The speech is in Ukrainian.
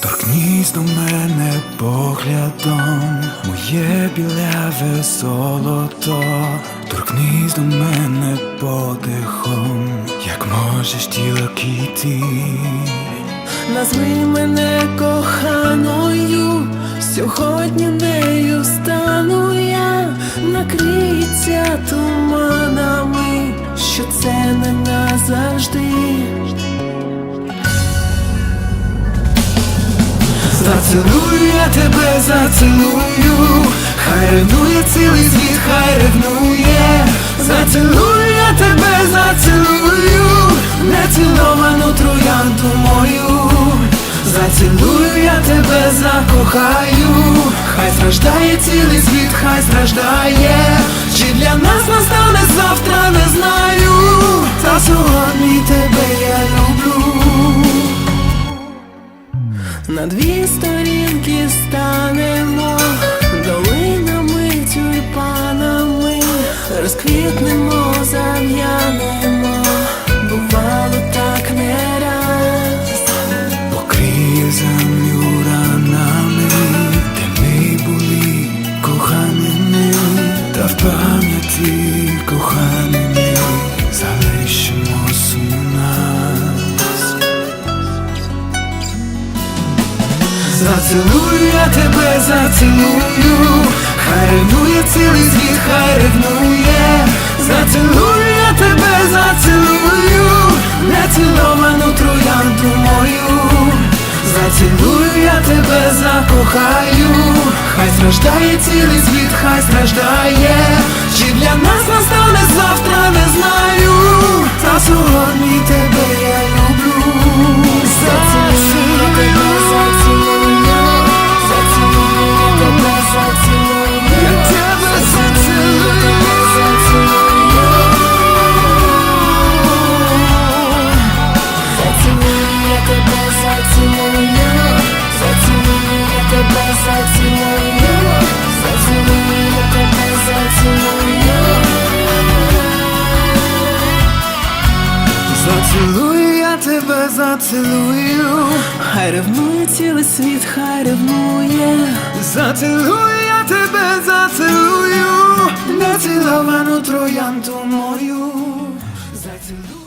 Торкнись до мене поглядом, моє біляве золото, торкнись до мене подихом, як можеш тільки ти. Назви мене коханою, сьогодні нею стану я, накриється туманами, що це не назавжди. Зацілую я тебе, зацілую, хай ревнує цілий світ, хай ревнує, зацілую закохаю, хай страждає цілий світ, хай страждає, чи для нас настане завтра, не знаю, та сьогодні тебе я люблю. На дві сторінки станемо долинами, тюльпанами, розквітнемо, зав'янемо, пам'яті коханий, залишимо у нас. Зацілую я тебе, зацілую, хай ревнує цілий світ, хай ревнує, зацілую страждає цілий світ, хай страждає, Зацілую я тебе, зацілую, Хай ревнує цілий світ, хай ревнує. зацілую я тебе, зацілую, неціловану троянду мою, зацілую.